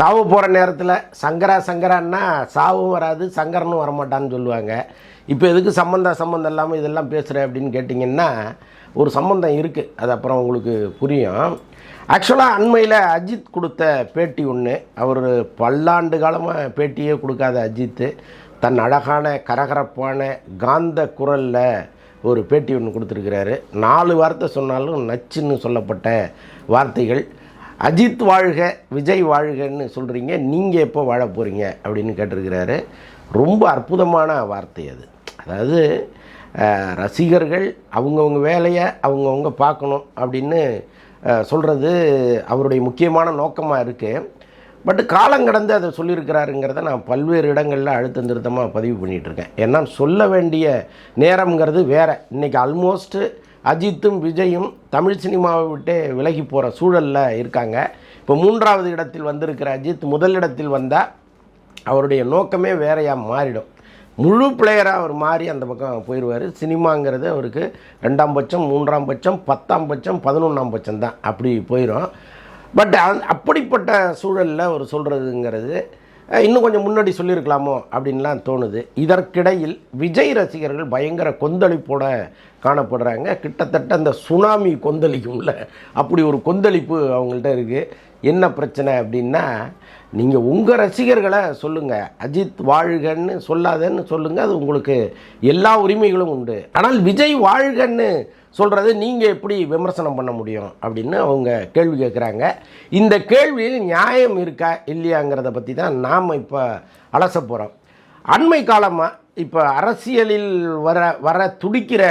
சாவு போகிற நேரத்தில் சங்கரா சங்கரான்னா சாவும் வராது சங்கரனும் வரமாட்டான்னு சொல்லுவாங்க. இப்போ எதுக்கு சம்மந்தம் சம்மந்தம் இல்லாமல் இதெல்லாம் பேசுகிற அப்படின்னு கேட்டிங்கன்னா ஒரு சம்மந்தம் இருக்குது அது அப்புறம் உங்களுக்கு புரியும். ஆக்சுவலாக அண்மையில் அஜித் கொடுத்த பேட்டி ஒன்று அவர் பல்லாண்டு காலமாக பேட்டியே கொடுக்காத அஜித்து. தன் அழகான கரகரப்பான காந்த குரலில் ஒரு பேட்டி ஒன்று கொடுத்துருக்கிறாரு. நாலு வார்த்தை சொன்னாலும் நச்சுன்னு சொல்லப்பட்ட வார்த்தைகள். அஜித் வாழ்க விஜய் வாழ்கன்னு சொல்கிறீங்க நீங்கள் எப்போ வாழ போகிறீங்க அப்படின்னு கேட்டிருக்கிறாரு. ரொம்ப அற்புதமான வார்த்தை அது. அதாவது ரசிகர்கள் அவங்கவுங்க வேலையை அவங்கவுங்க பார்க்கணும் அப்படின்னு சொல்கிறது அவருடைய முக்கியமான நோக்கமாக இருக்குது பட் காலம் கடந்து அதை சொல்லியிருக்கிறாருங்கிறத நான் பல்வேறு இடங்களில் அழுத்த திருத்தமாக பதிவு பண்ணிகிட்ருக்கேன் ஏன்னா சொல்ல வேண்டிய நேரம்ங்கிறது வேறு. இன்றைக்கி ஆல்மோஸ்ட்டு அஜித்தும் விஜயும் தமிழ் சினிமாவை விட்டே விலகி போகிற சூழலில் இருக்காங்க. இப்போ மூன்றாவது இடத்தில் வந்திருக்கிற அஜித் முதலிடத்தில் வந்தால் அவருடைய நோக்கமே வேறையாக மாறிடும். முழு பிளேயராக அவர் மாறி அந்த பக்கம் போயிடுவார் சினிமாங்கிறது அவருக்கு ரெண்டாம் பட்சம் மூன்றாம் பட்சம் பத்தாம் பட்சம் பதினொன்றாம் பட்சம் தான். அப்படி போயிடும் பட் அப்படிப்பட்ட சூழலில் அவர் சொல்கிறதுங்கிறது இன்னும் கொஞ்சம் முன்னாடி சொல்லியிருக்கலாமோ அப்படின்லாம் தோணுது. இதற்கிடையில் விஜய் ரசிகர்கள் பயங்கர கொந்தளிப்போட காணப்படுறாங்க. கிட்டத்தட்ட அந்த சுனாமி கொந்தளிக்கும்ல. அப்படி ஒரு கொந்தளிப்பு அவங்கள்ட்ட இருக்குது என்ன பிரச்சனை அப்படின்னா நீங்கள் உங்கள் ரசிகர்களை சொல்லுங்கள் அஜித் வாழ்கன்னு சொல்லாதன்னு சொல்லுங்கள் அது உங்களுக்கு எல்லா உரிமைகளும் உண்டு. ஆனால் விஜய் வாழ்கன்னு சொல்கிறது நீங்கள் எப்படி விமர்சனம் பண்ண முடியும் அப்படின்னு அவங்க கேள்வி கேட்குறாங்க இந்த கேள்வியில் நியாயம் இருக்கா இல்லையாங்கிறத பற்றி தான் நாம் இப்போ அலச போகிறோம் அண்மை காலமாக இப்போ அரசியலில் வர வர துடிக்கிற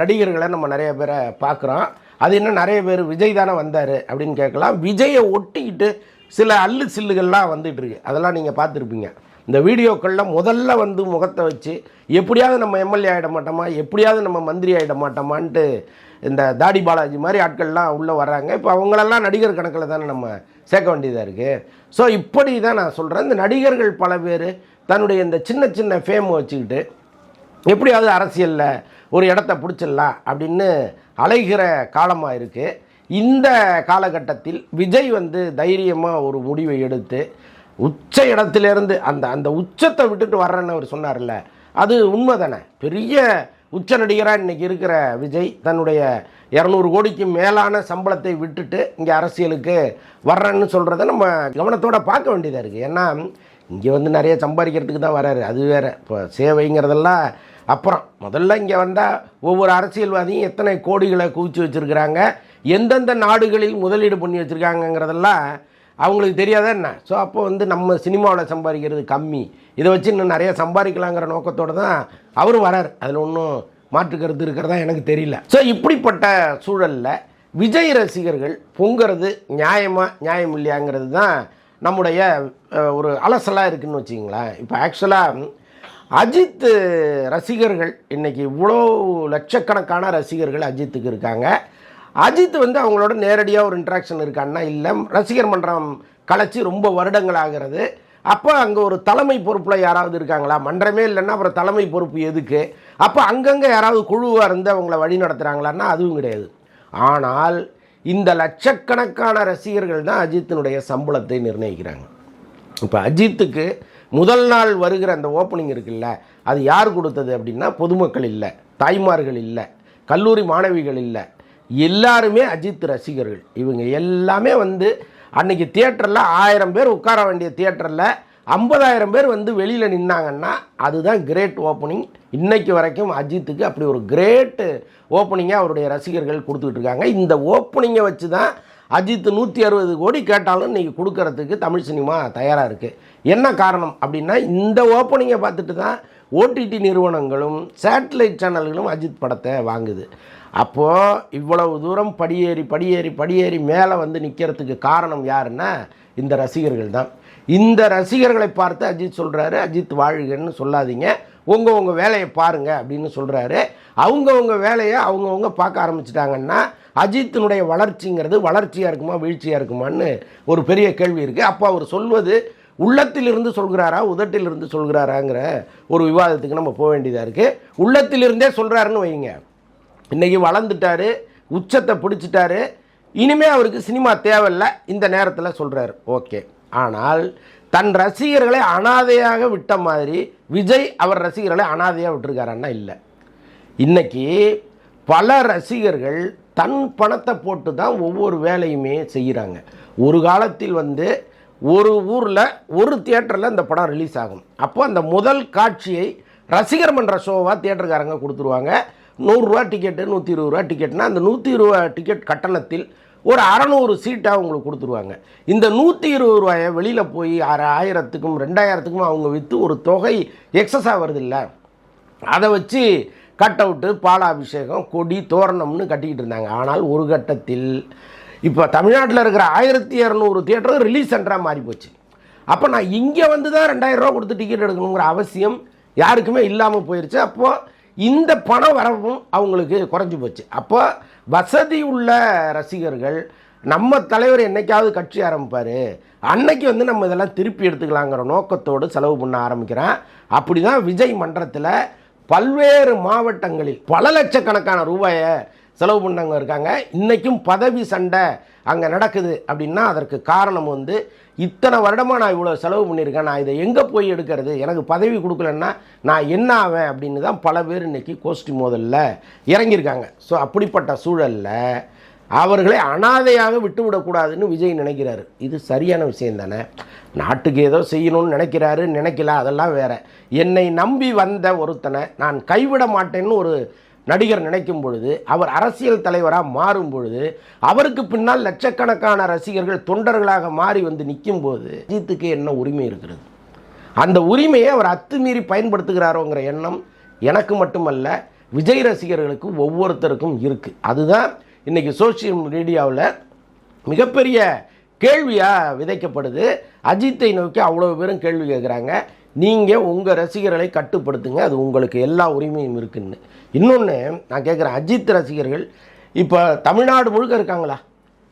நடிகர்களை நம்ம நிறைய பேரை பார்க்குறோம். அது என்ன நிறைய பேர் விஜய் தானே வந்தார் அப்படின்னு கேட்கலாம். விஜயை ஒட்டிக்கிட்டு சில அல்லு சில்லுகள்லாம் வந்துட்டு இருக்கு அதெல்லாம் நீங்கள் பார்த்துருப்பீங்க. இந்த வீடியோக்களில் முதல்ல வந்து முகத்தை வச்சு எப்படியாவது நம்ம எம்எல்ஏ ஆகிட மாட்டோமா எப்படியாவது நம்ம மந்திரி ஆகிட மாட்டோமான்ட்டு இந்த தாடி பாலாஜி மாதிரி ஆட்கள்லாம் உள்ளே வர்றாங்க. இப்போ அவங்களெல்லாம் நடிகர் கணக்கில் தானே நம்ம சேர்க்க வேண்டியதாக இருக்குது ஸோ இப்படி தான் நான் சொல்கிறேன் இந்த நடிகர்கள் பல பேர் தன்னுடைய இந்த சின்ன சின்ன ஃபேம் வச்சுக்கிட்டு எப்படியாவது அரசியலில் ஒரு இடத்த பிடிச்சிடலாம் அப்படின்னு அலைகிற காலமாக இருக்குது இந்த காலகட்டத்தில் விஜய் வந்து தைரியமாக ஒரு முடிவை எடுத்து உச்ச இடத்திலிருந்து அந்த அந்த உச்சத்தை விட்டுட்டு வர்றேன்னு அவர் சொன்னார்ல அது உண்மை தானே பெரிய உச்ச நடிகராக இன்றைக்கி இருக்கிற விஜய் தன்னுடைய இரநூறு கோடிக்கு மேலான சம்பளத்தை விட்டுட்டு இங்கே அரசியலுக்கு வர்றேன்னு சொல்கிறத நம்ம கவனத்தோடு பார்க்க வேண்டியதாக இருக்குது ஏன்னா இங்கே வந்து நிறைய சம்பாதிக்கிறதுக்கு தான் வராரு. அது வேறு. இப்போ சேவைங்கிறதெல்லாம் அப்புறம். முதல்ல இங்கே வந்தால் ஒவ்வொரு அரசியல்வாதியும் எத்தனை கோடிகளை குவிச்சு வச்சுருக்கிறாங்க? எந்தெந்த நாடுகளில் முதலீடு பண்ணி வச்சுருக்காங்கங்கிறதெல்லாம் அவங்களுக்கு தெரியாதா என்ன? ஸோ அப்போ வந்து நம்ம சினிமாவில் சம்பாதிக்கிறது கம்மி. இதை வச்சு இன்னும் நிறைய சம்பாதிக்கலாங்கிற நோக்கத்தோடு தான் அவரும் வரார். அதில் ஒன்றும் மாற்று கருத்து இருக்கிறதா எனக்கு தெரியல. ஸோ இப்படிப்பட்ட சூழலில் விஜய் ரசிகர்கள் பொங்கிறது நியாயமா நியாயம் இல்லையாங்கிறது தான் நம்முடைய ஒரு அலசலாக இருக்குன்னு வச்சிங்களேன் இப்போ ஆக்சுவலாக அஜித் ரசிகர்கள் இன்னைக்கு இவ்வளோ லட்சக்கணக்கான ரசிகர்கள் அஜித்துக்கு இருக்காங்க. அஜித் வந்து அவங்களோட நேரடியாக ஒரு இன்ட்ராக்ஷன் இருக்கான்னா இல்லை. ரசிகர் மன்றம் கலைச்சி ரொம்ப வருடங்கள் ஆகிறது. அப்போ அங்கே ஒரு தலைமை பொறுப்பில் யாராவது இருக்காங்களா? மன்றமே இல்லைன்னா அப்புறம் தலைமை பொறுப்பு எதுக்கு? அப்போ அங்கங்கே யாராவது குழுவாக இருந்து அவங்கள வழி நடத்துகிறாங்களான்னா அதுவும் கிடையாது. ஆனால் இந்த லட்சக்கணக்கான ரசிகர்கள் தான் அஜித்தினுடைய சம்பளத்தை நிர்ணயிக்கிறாங்க. இப்போ அஜித்துக்கு முதல் நாள் வருகிற அந்த ஓப்பனிங் இருக்குல்ல அது யார் கொடுத்தது அப்படின்னா பொதுமக்கள் இல்லை தாய்மார்கள் இல்லை கல்லூரி மாணவிகள் இல்லை எல்லாருமே அஜித் ரசிகர்கள். இவங்க எல்லாமே வந்து அன்னைக்கு தியேட்டரில் ஆயிரம் பேர் உட்கார வேண்டிய தியேட்டரில் ஐம்பதாயிரம் பேர் வந்து வெளியில் நின்னாங்கன்னா அதுதான் கிரேட் ஓப்பனிங் இன்னைக்கு வரைக்கும் அஜித்துக்கு அப்படி ஒரு கிரேட்டு ஓப்பனிங்காக அவருடைய ரசிகர்கள் கொடுத்துக்கிட்டு இருக்காங்க. இந்த ஓப்பனிங்கை வச்சு தான் அஜித் நூற்றி அறுபது கோடி கேட்டாலும் இன்றைக்கி கொடுக்கறதுக்கு தமிழ் சினிமா தயாராக இருக்குது என்ன காரணம் அப்படின்னா இந்த ஓப்பனிங்கை பார்த்துட்டு தான் ஓடிடி நிறுவனங்களும் சேட்டலைட் சேனல்களும் அஜித் படத்தை வாங்குது. அப்போது இவ்வளவு தூரம் படியேறி படியேறி படியேறி மேலே வந்து நிற்கிறதுக்கு காரணம் யாருன்னா இந்த ரசிகர்கள் தான். இந்த ரசிகர்களை பார்த்து அஜித் சொல்கிறாரு அஜித் வாழ்கன்னு சொல்லாதீங்க. உங்கள் உங்கள் வேலையை பாருங்க அப்படின்னு சொல்கிறாரு அவங்கவுங்க வேலையை அவங்கவுங்க பார்க்க ஆரம்பிச்சிட்டாங்கன்னா அஜித்தினுடைய வளர்ச்சிங்கிறது வளர்ச்சியாக இருக்குமா வீழ்ச்சியாக இருக்குமான்னு ஒரு பெரிய கேள்வி இருக்குது அப்போ அவர் சொல்வது உள்ளத்திலிருந்து சொல்கிறாரா உதட்டிலிருந்து சொல்கிறாராங்கிற ஒரு விவாதத்துக்கு நம்ம போக வேண்டியதாக இருக்குது உள்ளத்திலிருந்தே சொல்கிறாருன்னு வைங்க இன்றைக்கி வளர்ந்துட்டாரு உச்சத்தை பிடிச்சிட்டாரு. இனிமே அவருக்கு சினிமா தேவையில்ல இந்த நேரத்தில் சொல்கிறாரு ஓகே. ஆனால் தன் ரசிகர்களை அனாதையாக விட்ட மாதிரி விஜய் அவர் ரசிகர்களை அனாதையாக விட்டுருக்காருன்னா இல்லை. இன்றைக்கி பல ரசிகர்கள் தன் பணத்தை போட்டு தான் ஒவ்வொரு வேலையுமே செய்கிறாங்க ஒரு காலத்தில் வந்து ஒரு ஊரில் ஒரு தியேட்டரில் இந்த படம் ரிலீஸ் ஆகும். அப்போ அந்த முதல் காட்சியை ரசிகர் மன்ற ஷோவாக தியேட்டருக்காரங்க கொடுத்துருவாங்க. நூறுரூவா டிக்கெட்டு நூற்றி இருபது ரூபா டிக்கெட்னா அந்த நூற்றி இருபது டிக்கெட் கட்டணத்தில் ஒரு அறநூறு சீட்டாக அவங்களுக்கு கொடுத்துருவாங்க. இந்த நூற்றி இருபது ரூபாயை வெளியில் போய் அரை ஆயிரத்துக்கும் ரெண்டாயிரத்துக்கும் அவங்க விற்று ஒரு தொகை எக்ஸஸாக வருது இல்லை அதை வச்சு கட் அவுட்டு பாலாபிஷேகம் கொடி தோரணம்னு கட்டிக்கிட்டு இருந்தாங்க. ஆனால் ஒரு கட்டத்தில் இப்போ தமிழ்நாட்டில் இருக்கிற ஆயிரத்தி இரநூறு தியேட்டரும் ரிலீஸ் சென்டராக மாறி போச்சு. அப்போ நான் இங்கே வந்து தான் ரெண்டாயிரம் ரூபா கொடுத்து டிக்கெட் எடுக்கணுங்கிற அவசியம் யாருக்குமே இல்லாமல் போயிடுச்சு அப்போது இந்த பண வரவும் அவங்களுக்கு குறைஞ்சி போச்சு. அப்போ வசதி உள்ள ரசிகர்கள் நம்ம தலைவர் என்னைக்காவது கட்சி ஆரம்பிப்பார் அன்னைக்கு வந்து நம்ம இதெல்லாம் திருப்பி எடுத்துக்கலாங்கிற நோக்கத்தோடு செலவு பண்ண ஆரம்பிக்கிறேன். அப்படி தான் விஜய் மன்றத்தில் பல்வேறு மாவட்டங்களில் பல லட்சக்கணக்கான ரூபாயை செலவு பண்ணவங்க இருக்காங்க. இன்றைக்கும் பதவி சண்டை அங்கே நடக்குது அப்படின்னா அதற்கு காரணம் வந்து இத்தனை வருடமாக நான் இவ்வளோ செலவு பண்ணியிருக்கேன். நான் இதை எங்கே போய் எடுக்கிறது? எனக்கு பதவி கொடுக்கலன்னா நான் என்ன ஆவேன் அப்படின்னு தான் பல பேர் இன்றைக்கி கோஷ்டி மோதலில் இறங்கியிருக்காங்க. ஸோ அப்படிப்பட்ட சூழலில் அவர்களை அனாதையாக விட்டுவிடக்கூடாதுன்னு விஜய் நினைக்கிறாரு. இது சரியான விஷயம் தானே? நாட்டுக்கு ஏதோ செய்யணும்னு நினைக்கிறாரு நினைக்கல அதெல்லாம் வேற. என்னை நம்பி வந்த ஒருத்தனை நான் கைவிட மாட்டேன்னு ஒரு நடிகர் நினைக்கும் பொழுது அவர் அரசியல் தலைவராக மாறும் பொழுது அவருக்கு பின்னால் லட்சக்கணக்கான ரசிகர்கள் தொண்டர்களாக மாறி வந்து நிற்கும் போது அஜித்துக்கு என்ன உரிமை இருக்கிறது? அந்த உரிமையை அவர் அத்துமீறி பயன்படுத்துகிறாரோங்கிற எண்ணம் எனக்கு மட்டுமல்ல விஜய் ரசிகர்களுக்கு ஒவ்வொருத்தருக்கும் இருக்குது அதுதான் இன்றைக்கி சோஷியல் மீடியாவில் மிகப்பெரிய கேள்வியாக விதைக்கப்படுது. அஜித்தை நோக்கி அவ்வளோ பேரும் கேள்வி கேட்குறாங்க. நீங்கள் உங்கள் ரசிகர்களை கட்டுப்படுத்துங்க. அது உங்களுக்கு எல்லா உரிமையும் இருக்குன்னு. இன்னொன்று நான் கேட்குறேன் அஜித் ரசிகர்கள் இப்போ தமிழ்நாடு முழுக்க இருக்காங்களா?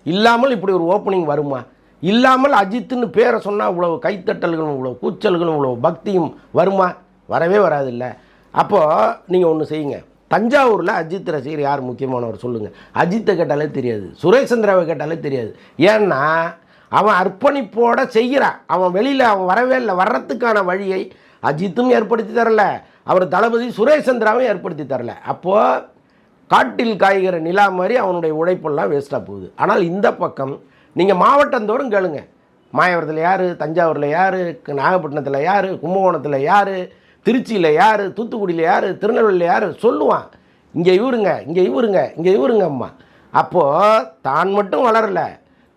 இல்லாமல் இப்படி ஒரு ஓப்பனிங் வருமா? இல்லாமல் அஜித்துன்னு பேரை சொன்னால் இவ்வளோ கைத்தட்டல்களும் இவ்வளோ கூச்சல்களும் இவ்வளோ பக்தியும் வருமா? வரவே வராதில்ல. அப்போது நீங்கள் ஒன்று செய்யுங்க. தஞ்சாவூரில் அஜித் ரசிகர் யார் முக்கியமானவர் சொல்லுங்கள் அஜித்தை கேட்டாலே தெரியாது. சுரேஷ் சந்திராவை கேட்டாலே தெரியாது. ஏன்னா அவன் அர்ப்பணிப்போட செய்கிறான். அவன் வெளியில் அவன் வரவே இல்லை. வர்றதுக்கான வழியை அஜித்தும் ஏற்படுத்தி தரல. அவர் தளபதி சுரேஷ் சந்திராவும் ஏற்படுத்தி தரல. அப்போது காட்டில் காய்கிற நிலா மாதிரி அவனுடைய உழைப்பெல்லாம் வேஸ்ட்டாக போகுது. ஆனால் இந்த பக்கம் நீங்கள் மாவட்டந்தோறும் கேளுங்க. மாயவரத்தில் யார்? தஞ்சாவூரில் யார்? நாகப்பட்டினத்தில் யார்? கும்பகோணத்தில் யார்? திருச்சியில் யார்? தூத்துக்குடியில் யார்? திருநெல்வேலியில் யார்? சொல்லுவான். இங்கே இவருங்க இங்கே இவருங்க இங்கே இவருங்க அம்மா அப்போது தான் மட்டும் வளரல.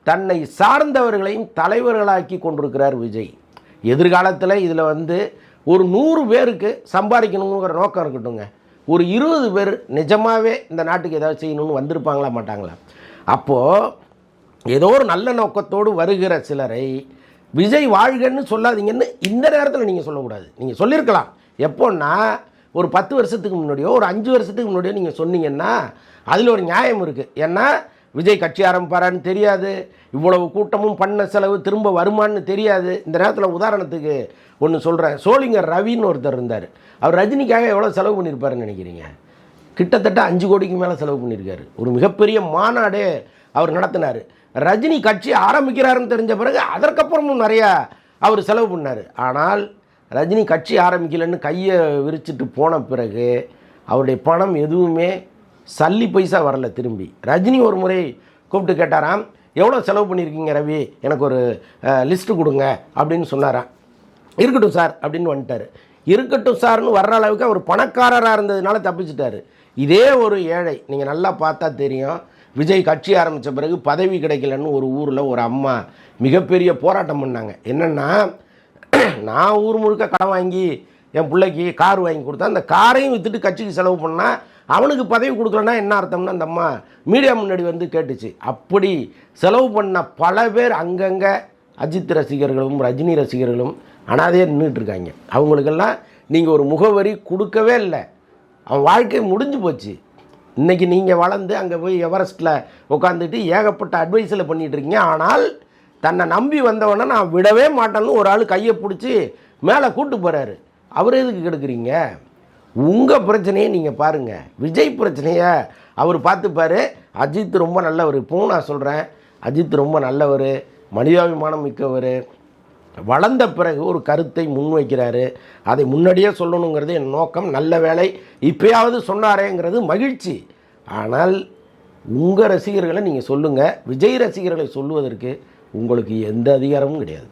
தன்னை சார்ந்தவர்களையும் தலைவர்களாக்கி கொண்டிருக்கிறார் விஜய். எதிர்காலத்தில் இதில் வந்து ஒரு நூறு பேருக்கு சம்பாதிக்கணுங்கிற நோக்கம் இருக்கட்டுங்க ஒரு இருபது பேர் நிஜமாகவே இந்த நாட்டுக்கு ஏதாவது செய்யணும்னு வந்திருப்பாங்களா மாட்டாங்களா? அப்போது ஏதோ ஒரு நல்ல நோக்கத்தோடு வருகிற சிலரை விஜய் வாழ்கன்னு சொல்லாதீங்கன்னு இந்த நேரத்தில் நீங்கள் சொல்லக்கூடாது. நீங்கள் சொல்லியிருக்கலாம். எப்போன்னா ஒரு பத்து வருஷத்துக்கு முன்னாடியோ ஒரு அஞ்சு வருஷத்துக்கு முன்னாடியோ நீங்கள் சொன்னீங்கன்னா அதில் ஒரு நியாயம் இருக்குது ஏன்னா விஜய் கட்சி ஆரம்பிப்பாரான்னு தெரியாது. இவ்வளவு கூட்டமும் பண்ண செலவு திரும்ப வருமான்னு தெரியாது. இந்த நேரத்தில் உதாரணத்துக்கு ஒன்று சொல்கிறேன் சோழிங்கர் ரவின்னு ஒருத்தர் இருந்தார். அவர் ரஜினிக்காக எவ்வளோ செலவு பண்ணியிருப்பாருன்னு நினைக்கிறீங்க? கிட்டத்தட்ட அஞ்சு கோடிக்கு மேலே செலவு பண்ணியிருக்காரு ஒரு மிகப்பெரிய மாநாடே அவர் நடத்தினார். ரஜினி கட்சி ஆரம்பிக்கிறாருன்னு தெரிஞ்ச பிறகு அதற்கப்புறமும் நிறையா அவர் செலவு பண்ணார். ஆனால் ரஜினி கட்சி ஆரம்பிக்கலைன்னு கையை விரிச்சிட்டு போன பிறகு அவருடைய பணம் எதுவுமே சல்லி பைசா வரல திரும்பி. ரஜினி ஒரு முறை கூப்பிட்டு கேட்டாராம் எவ்வளோ செலவு பண்ணியிருக்கீங்க ரவி? எனக்கு ஒரு லிஸ்ட்டு கொடுங்க அப்படின்னு சொன்னாராம். இருக்கட்டும் சார் அப்படின்னு வந்துட்டார். இருக்கட்டும் சார்னு வர்ற அளவுக்கு அவர் பணக்காரராக இருந்ததுனால தப்பிச்சிட்டாரு. இதே ஒரு ஏழை நீங்கள் நல்லா பார்த்தா தெரியும். விஜய் கட்சி ஆரம்பித்த பிறகு பதவி கிடைக்கலன்னு ஒரு ஊரில் ஒரு அம்மா மிகப்பெரிய போராட்டம் பண்ணாங்க. என்னென்னா நான் ஊர் முழுக்க கடன் வாங்கி என் பிள்ளைக்கு கார் வாங்கி கொடுத்தா அந்த காரையும் விற்றுட்டு கட்சிக்கு செலவு பண்ணால் அவனுக்கு பதவி கொடுக்கலன்னா என்ன அர்த்தம்னா அந்த அம்மா மீடியா முன்னாடி வந்து கேட்டுச்சு. அப்படி செலவு பண்ண பல பேர் அங்கங்கே அஜித் ரசிகர்களும் ரஜினி ரசிகர்களும் அனாதையாக நின்றுட்டு இருக்காங்க. அவங்களுக்கெல்லாம் நீங்கள் ஒரு முகவரி கொடுக்கவே இல்லை. அவன் வாழ்க்கை முடிஞ்சு போச்சு. இன்றைக்கி நீங்கள் வளர்ந்து அங்கே போய் எவரெஸ்ட்டில் உட்காந்துட்டு ஏகப்பட்ட அட்வைஸில் பண்ணிகிட்டு இருக்கீங்க. ஆனால் தன்னை நம்பி வந்தவனை நான் விடவே மாட்டேன்னு ஒரு ஆள் கையை பிடிச்சி மேலே கூட்டு போகிறாரு அவர் எதுக்கு கெடுக்குறீங்க? உங்கள் பிரச்சனையை நீங்கள் பாருங்கள் விஜய் பிரச்சனையை அவர் பார்த்துப்பார். அஜித் ரொம்ப நல்லவர். இப்போவும் நான் சொல்கிறேன் அஜித் ரொம்ப நல்லவர். மனிதாபிமானம் மிக்கவர். வளர்ந்த பிறகு ஒரு கருத்தை முன்வைக்கிறாரு அதை முன்னாடியே சொல்லணுங்கிறது என் நோக்கம். நல்ல வேலை இப்பயாவது சொன்னாரேங்கிறது மகிழ்ச்சி. ஆனால் உங்கள் ரசிகர்களை நீங்கள் சொல்லுங்கள் விஜய் ரசிகர்களை சொல்லுவதற்கு உங்களுக்கு எந்த அதிகாரமும் கிடையாது.